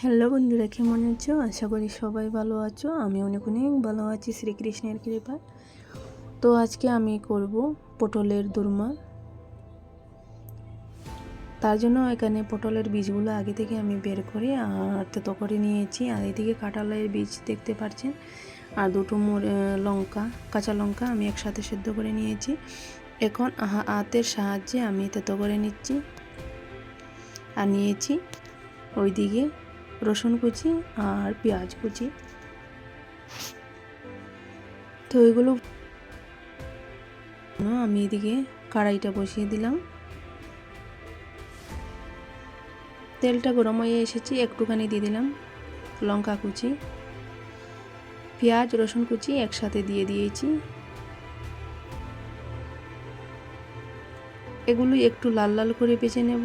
Hello বন্ধুরা, কেমন আছো? আশা করি সবাই ভালো আছো। আমি অনেক অনেক ভালো আছি, শ্রীকৃষ্ণের কৃপা তো আজকে আমি করব পটলের দুর্মা। তার জন্য এখানে পটলের বীজগুলো আগে থেকে আমি বের করে আর তেতো করে নিয়েছি। আর এদিকে কাঁঠালের বীজ দেখতে পাচ্ছেন। আর দুটো লঙ্কা, কাঁচা লঙ্কা আমি একসাথে সেদ্ধ করে নিয়েছি। এখন হাতের সাহায্যে আমি তেতো করে নিচ্ছি। আর নিয়েছি ওইদিকে রসুন কুচি আর পেঁয়াজ কুচি। তো এগুলো আমি এদিকে কড়াইটা বসিয়ে দিলাম। তেলটা গরম হয়ে এসেছি, একটুখানি দিয়ে দিলাম লঙ্কা কুচি। পেঁয়াজ, রসুন কুচি একসাথে দিয়ে দিয়েছি। এগুলো একটু লাল লাল করে বেছে নেব।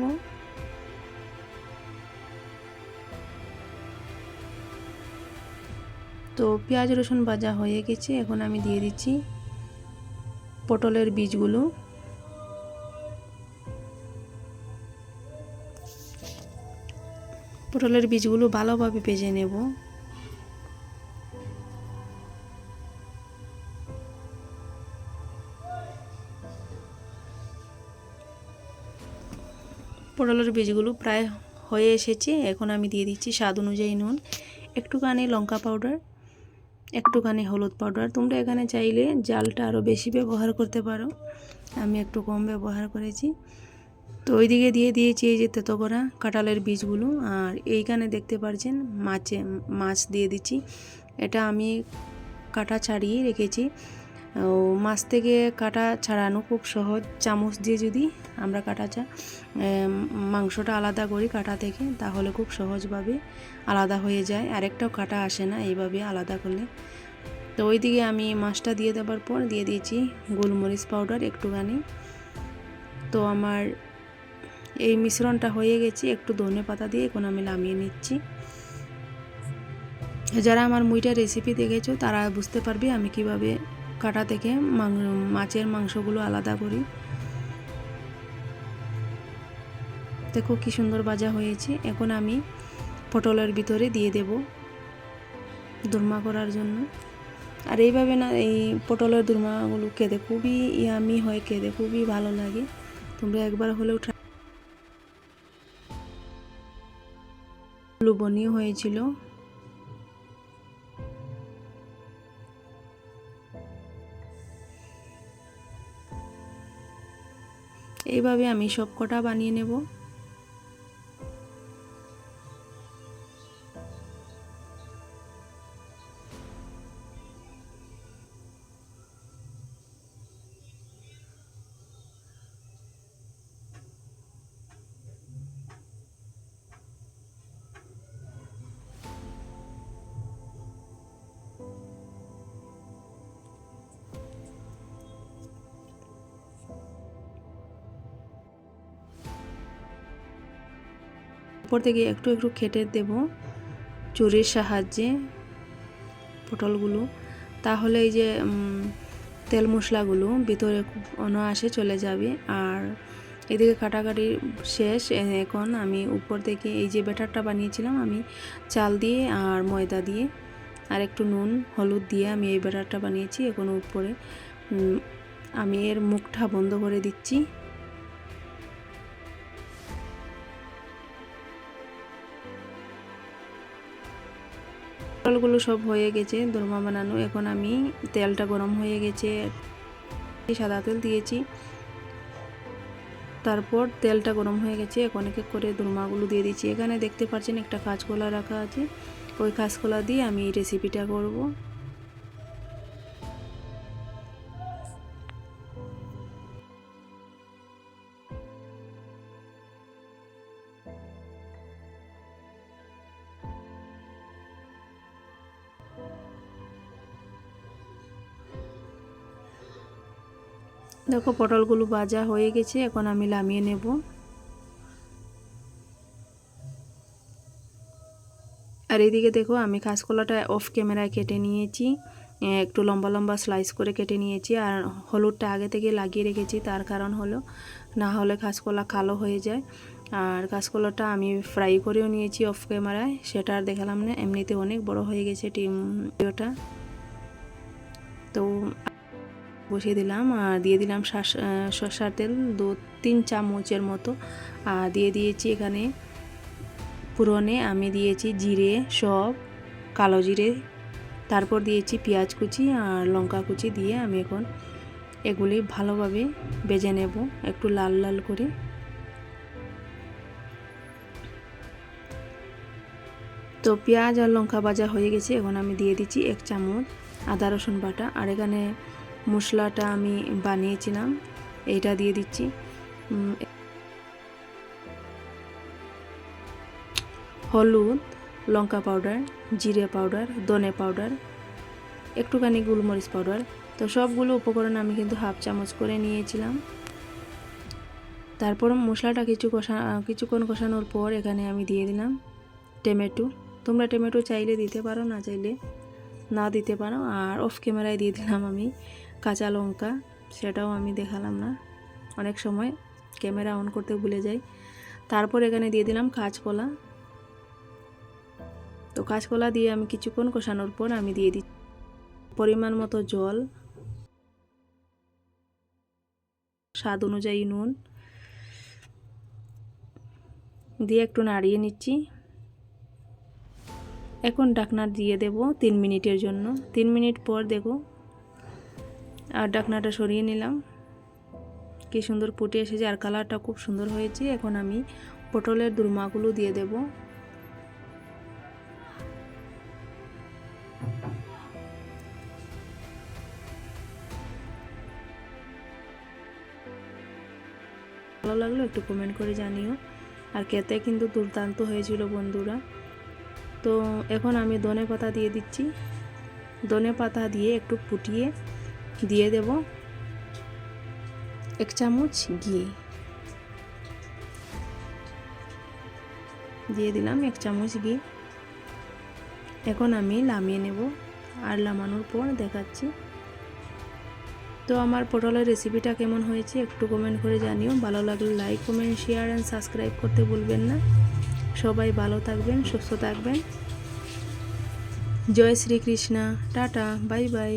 তো পেঁয়াজ রসুন ভাজা হয়ে গেছে, এখন আমি দিয়ে দিচ্ছি পটলের বীজগুলো। পটলের বীজগুলো ভালোভাবে ভেজে নেব। পটলের বীজগুলো প্রায় হয়ে এসেছে, এখন আমি দিয়ে দিচ্ছি স্বাদ অনুযায়ী নুন, একটুখানি লঙ্কা পাউডার। একটুখানি হলুদ পাউডার। তোমরা এখানে চাইলে জালটা আরও বেশি ব্যবহার করতে পারো। আমি একটু কম ব্যবহার করেছি। তো ওইদিকে দিয়ে দিয়েছি এই যে তেতো করা কাঁঠালের বীজগুলো। আর এইখানে দেখতে পারছেন মাছে, মাছ দিয়ে দিচ্ছি। এটা আমি কাটা ছাড়িয়ে রেখেছি। ও মাছ থেকে কাটা ছাড়ানো খুব সহজ। চামচ দিয়ে যদি আমরা কাটা চা মাংসটা আলাদা করি কাটা থেকে, তাহলে খুব সহজভাবে আলাদা হয়ে যায়। আরেকটাও কাটা আসে না, এইভাবে আলাদা করলে। তো ওইদিকে আমি মাছটা দিয়ে দেওয়ার পর দিয়ে দিয়েছি গোলমরিচ পাউডার একটুখানি। তো আমার এই মিশ্রণটা হয়ে গেছে, একটু ধনে পাতা দিয়ে এখন আমি নামিয়ে নিচ্ছি। যারা আমার মুইটা রেসিপি দেখেছ, তারা বুঝতে পারবে আমি কীভাবে কাটা থেকে মাছের মাংসগুলো আলাদা করি। দেখো কি সুন্দর ভাজা হয়েছে। এখন আমি পটলের ভিতরে দিয়ে দেব দুর্মা করার জন্য। আর এইভাবে না, এই পটলের দুর্মাগুলো খেতে খুবই ইয়ামি হয় খেতে, খুবই ভালো লাগে। তোমরা একবার হলেও লুবনীয় হয়েছিল। এইভাবে আমি সব কটা বানিয়ে নেব। উপর থেকে একটু একটু খেটে দেব চুরির সাহায্যে পটলগুলো। তাহলে এই যে তেল মশলাগুলো ভিতরে অনায়াসে চলে যাবে। আর এদিকে কাটাকাটি শেষ। এখন আমি উপর থেকে এই যে ব্যাটারটা বানিয়েছিলাম, আমি চাল দিয়ে আর ময়দা দিয়ে আর একটু নুন, হলুদ দিয়ে আমি এই ব্যাটারটা বানিয়েছি এখন উপরে। আমি এর মুখটা বন্ধ করে দিচ্ছি। পটলগুলো সব হয়ে গেছে, দোরমা বানানো। এখন আমি তেলটা গরম হয়ে গেছে, সাদা তেল দিয়েছি। তারপর তেলটা গরম হয়ে গেছে, এখন এক এক করে দোরমাগুলো দিয়ে দিচ্ছি। এখানে দেখতে পাচ্ছেন একটা কাঁচকলা রাখা আছে। ওই কাঁচকলা দিয়ে আমি এই রেসিপিটা করব। দেখো, পটলগুলো ভাজা হয়ে গেছে, এখন আমি নামিয়ে নেব। আর এদিকে দেখো, আমি কাঁচকলাটা অফ ক্যামেরায় কেটে নিয়েছি। একটু লম্বা লম্বা স্লাইস করে কেটে নিয়েছি, আর হলুদটা আগে থেকে লাগিয়ে রেখেছি, তার কারণ হলো না হলে কাঁচকলা কালো হয়ে যায়। আর কাঁচকলাটা আমি ফ্রাই করেও নিয়েছি অফ ক্যামেরায় সেটা আর দেখালাম না, এমনিতে অনেক বড় হয়ে গেছে টিমটা তো বসিয়ে দিলাম আর দিয়ে দিলাম আহ, তেল দু তিন চামচের মতো। আর দিয়ে দিয়েছি এখানে পুরনে আমি দিয়েছি জিরে সব কালো জিরে। তারপর দিয়েছি পেঁয়াজ কুচি আর লঙ্কা কুচি দিয়ে আমি এখন এগুলি ভালোভাবে বেজে নেব একটু লাল লাল করে। তো পেঁয়াজ আর লঙ্কা ভাজা হয়ে গেছে এখন আমি দিয়ে দিচ্ছি এক চামচ আদা রসুন বাটা। আর এখানে মশলাটা আমি বানিয়েছিলাম, এইটা দিয়ে দিচ্ছি। হলুদ, লঙ্কা পাউডার, জিরে পাউডার, ধনে পাউডার, একটুখানি গোলমরিচ পাউডার। তো সবগুলো উপকরণ আমি কিন্তু হাফ চামচ করে নিয়েছিলাম। তারপর মশলাটা কিছু কষা, কিছুক্ষণ কষানোর পর এখানে আমি দিয়ে দিলাম টমেটো। তোমরা টমেটো চাইলে দিতে পারো, না চাইলে না দিতে পারো। আর অফ ক্যামেরায় দিয়ে দিলাম আমি কাঁচা লঙ্কা, সেটাও আমি দেখালাম না। অনেক সময় ক্যামেরা অন করতে ভুলে যাই। তারপর এখানে দিয়ে দিলাম কাঁচকলা। তো কাঁচকলা দিয়ে আমি কিছুক্ষণ কষানোর পর আমি দিয়ে দিচ্ছি পরিমাণ মতো জল, স্বাদ অনুযায়ী নুন। দিয়ে একটু নাড়িয়ে নিচ্ছি। এখন ডাকনা দিয়ে দেব তিন মিনিটের জন্য। তিন মিনিট পর দেখো আর ডাকনাটা সরিয়ে নিলাম। কি সুন্দর ফুটে এসেছে আর কালারটা খুব সুন্দর হয়েছে। এখন আমি পটলের দুর্মাগুলো দিয়ে দেব। ভালো লাগল, একটু কমেন্ট করে জানিও। আর খেতে কিন্তু দুর্দান্ত হয়েছিল বন্ধুরা। তো এখন আমি ধনে পাতা দিয়ে দিচ্ছি। ধনে পাতা দিয়ে একটু ফুটিয়ে দিয়ে দেব এক চামচ ঘি। দিয়ে দিলাম এক চামচ ঘি। এখন আমি নামিয়ে নেব আর নামানোর পর দেখাচ্ছি। তো আমার পটলের রেসিপিটা কেমন হয়েছে একটু কমেন্ট করে জানিও। ভালো লাগলে like comment share and subscribe করতে ভুলবেন না। সবাই ভালো থাকবেন, সুস্থ থাকবেন। জয় শ্রীকৃষ্ণা। Tata bye bye